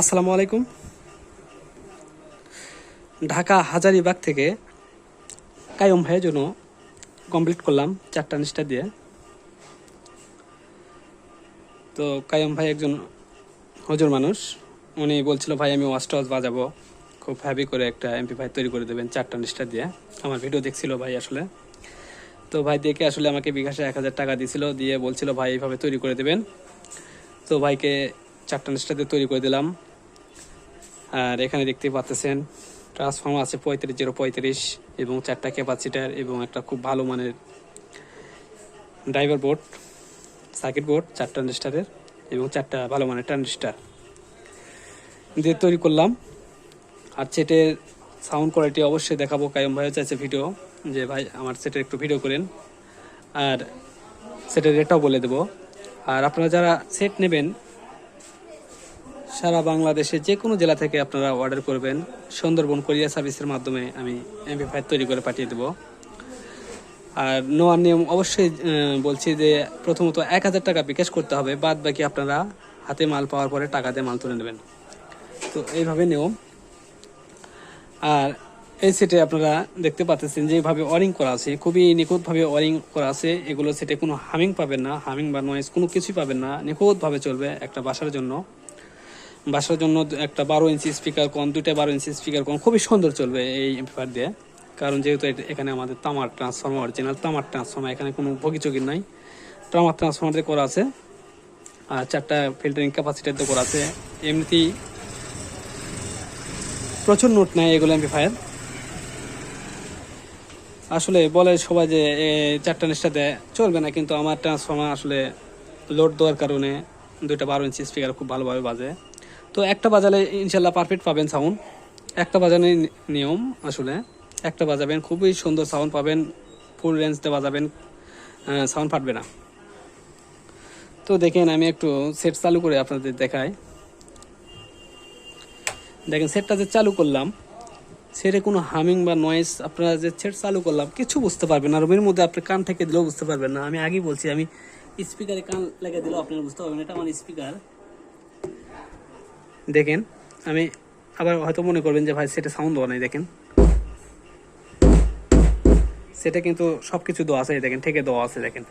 আসসালামু আলাইকুম। ঢাকা হাজারিবাগ থেকে কায়ম ভাইয়ের জন্য কমপ্লিট করলাম চারটা নিষ্ঠা দিয়ে। তো কায়ম ভাই একজন হজুর মানুষ। উনি বলছিল, ভাই, আমি ওয়াচ টস বাজাবো। খুব হ্যাভি করে একটা এমপি ভাই তৈরি করে দেবেন চারটা নিষ্ঠা দিয়ে। আমার ভিডিও দেখছিল ভাই আসলে। তো ভাই দেখে আসলে আমাকে বিকাশে এক হাজার টাকা দিছিল, দিয়ে বলছিল, ভাই, এইভাবে তৈরি করে দেবেন। তো ভাইকে চারটা নিষ্ঠা দিয়ে তৈরি করে দিলাম। আর এখানে দেখতে পাচ্ছেন ট্রান্সফর্মার আছে পঁয়ত্রিশ জিরো পঁয়ত্রিশ এবং চারটা ক্যাপাসিটার এবং একটা খুব ভালো মানের ড্রাইভার বোর্ড সার্কিট বোর্ড চার ট্রানজিস্টারের এবং চারটা ভালো মানের ট্রানজিস্টার দিয়ে তৈরি করলাম। আর সেটের সাউন্ড কোয়ালিটি অবশ্যই দেখাবো কায়ম ভাইও চাইছে ভিডিও যে ভাই আমার সেটের একটু ভিডিও করেন। আর সেটের রেটটাও বলে দেবো। আর আপনারা যারা সেট নেবেন সারা বাংলাদেশে যে কোনো জেলা থেকে আপনারা অর্ডার করবেন। সুন্দরবন কোরিয়া সার্ভিসের মাধ্যমে আমি এমপি তৈরি করে পাঠিয়ে দেবো। আর নোয়ার নিয়ম অবশ্যই বলছি যে প্রথমত এক হাজার টাকা বিকাশ করতে হবে বাদ বাকি আপনারা হাতে মাল পাওয়ার পরে টাকা দিয়ে মাল তুলে নেবেন। তো এইভাবে নিয়ম। আর এই সেটে আপনারা দেখতে পাচ্ছেন যেভাবে ওয়ারিং করা আছে, খুবই নিখুঁতভাবে ওয়ারিং করা আছে। এগুলো সেটে কোনো হামিং পাবেন না, হামিং বা নয়েজ কোনো কিছুই পাবেন না, নিখুঁতভাবে চলবে একটা বাসার জন্য। বাসার জন্য একটা বারো ইঞ্চি স্পিকার কম, দুইটা বারো ইঞ্চি স্পিকার কম, খুবই সুন্দর চলবে এই এম্পিফায়ার দিয়ে। কারণ যেহেতু এখানে আমাদের তামার ট্রান্সফর্মার অরিজিনাল তামার ট্রান্সফর্মার এখানে কোনো ভোগিচোগির নাই। তামার ট্রান্সফর্মার দিয়ে করা আছে। আর চারটা ফিল্টারিং ক্যাপাসিটার দিয়ে করা আছে। এমনিতেই প্রচুর নোট নেয় এগুলো এম্পিফায়ার আসলে বলে সবাই যে চারটা নিষ্ঠাতে চলবে না। কিন্তু আমার ট্রান্সফর্মার আসলে লোড দেওয়ার কারণে দুইটা বারো ইঞ্চি স্পিকার খুব ভালোভাবে বাজে। তো একটা বাজালে ইনশাল্লাহ পারফেক্ট পাবেন সাউন্ড একটা বাজানোর নিয়ম আসলে। একটা বাজাবেন, খুবই সুন্দর সাউন্ড পাবেন ফুল রেঞ্জতে বাজাবেন সাউন্ড ফাটবে না। তো দেখেন আমি একটু সেট চালু করে আপনাদের দেখাই। দেখেন সেটটা যে চালু করলাম সেটে কোনো হামিং বা নয়েজ আপনারা যে সেট চালু করলাম, কিছু বুঝতে পারবেন না। রুমের মধ্যে আপনি কান থেকে দিলেও বুঝতে পারবেন না। আমি আগেই বলছি, আমি স্পিকারে কান লেগে দিলেও আপনারা বুঝতে পারবেন এটা আমার স্পিকার দেখেন আমি আবার হয়তো মনে করবেন যে ভাই সেটা সাউন্ড দেওয়া নাই দেখেন। সেটা কিন্তু সব কিছু দেওয়া আছে দেখেন থেকে দেওয়া আছে দেখেন।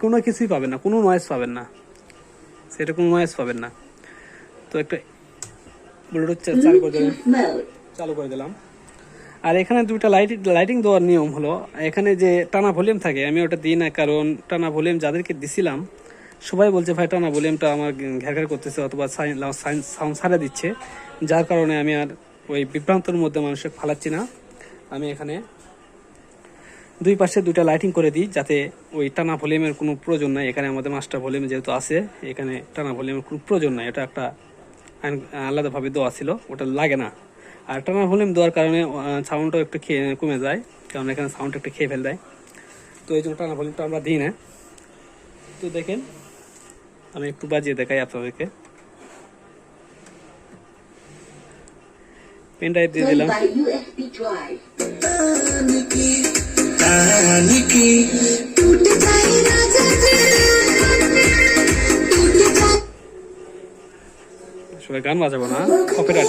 কোনো কিছুই পাবেন না কোনো নয়েজ পাবেন না। সেটা কোনো নয়েজ পাবেন না। তো একটা ব্লুটুথ চালু করে দিলাম। চালু করে দিলাম। আর এখানে দুটা লাইট লাইটিং দেওয়ার নিয়ম হলো এখানে যে টানা ভলিউম থাকে আমি ওটা দিই না কারণ টানা ভলিউম যাদেরকে দিছিলাম সবাই বলছে, ভাই, টানা ভলিউমটা আমার ঘের করতেছে, অথবা সাউন্ড ছাড়া দিচ্ছে। যার কারণে আমি আর ওই বিভ্রান্তর মধ্যে মানুষকে ফালাচ্ছি না। আমি এখানে দুই পাশে দুইটা লাইটিং করে দিই, যাতে ওই টানা ভলিউমের কোনো প্রয়োজন নাই। এখানে আমাদের মাস্টার ভলিউম যেহেতু আছে, এখানে টানা ভলিউমের কোনো প্রয়োজন নাই। এটা একটা আলাদাভাবে দেওয়া ছিল, ওটা লাগে না। আর টানা ভলিউম দেওয়ার কারণে সাউন্ডটাও একটু খেয়ে, কমে যায়, কারণ এখানে সাউন্ড একটু খেয়ে ফেল দেয় তো এই জন্য টানা ভলিউমটা আমরা দিই না। তো দেখেন আমি একটু বাজিয়ে দেখাই আপনাদেরকে। পেন ড্রাইভ দিয়ে দিলাম। আসলে গান বাজাবো না কপিরাইট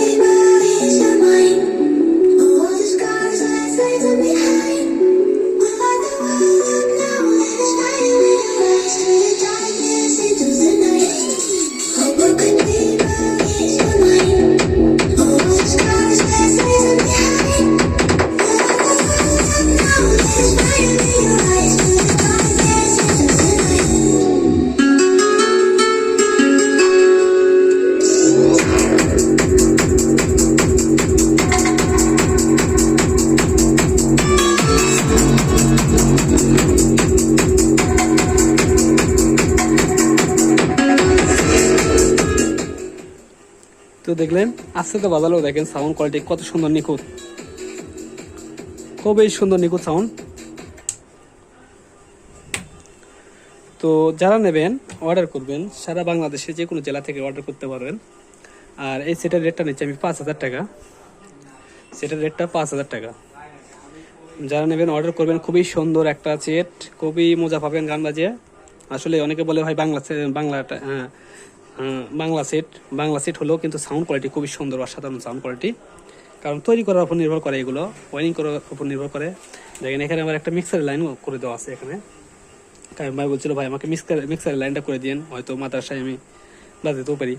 তো দেখলেন আস্তে তো বাজালেও দেখেন সাউন্ড কোয়ালিটি কত সুন্দর নিখুঁত। খুবই সুন্দর নিখুঁত সাউন্ড তো যারা নেবেন অর্ডার করবেন, সারা বাংলাদেশে যে কোনো জেলা থেকে অর্ডার করতে পারবেন। আর এই সেটার রেটটা নিচ্ছি আমি পাঁচ হাজার টাকা। সেটার রেটটা পাঁচ হাজার টাকা। যারা নেবেন অর্ডার করবেন, খুবই সুন্দর একটা সেট খুবই মজা পাবেন গান বাজিয়ে। আসলে অনেকে বলে, ভাই, বাংলা, বাংলাটা হ্যাঁ বাংলা সেট বাংলা সেট হলেও কিন্তু সাউন্ড কোয়ালিটি খুবই সুন্দর, অসাধারণ সাউন্ড কোয়ালিটি কারণ তৈরি করার উপর নির্ভর করে এগুলো ওয়ারিং করার উপর নির্ভর করে। দেখেন, এখানে আমার একটা মিক্সারের লাইন করে দেওয়া আছে এখানে। কারণ ভাই বলছিল, ভাই, আমাকে মিক্সার মিক্সারের লাইনটা করে দিন হয়তো মাদ্রাসায় আমি বাজাতেও পারি।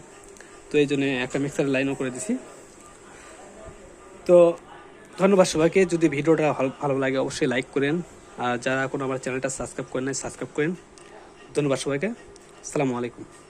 তো এই জন্য একটা মিক্সারের লাইনও করে দিছি। তো ধন্যবাদ সবাইকে। যদি ভিডিওটা ভালো লাগে, অবশ্যই লাইক করেন। আর যারা এখন আমার চ্যানেলটা সাবস্ক্রাইব করেন নাই সাবস্ক্রাইব করেন। ধন্যবাদ সবাইকে। আসসালামু আলাইকুম।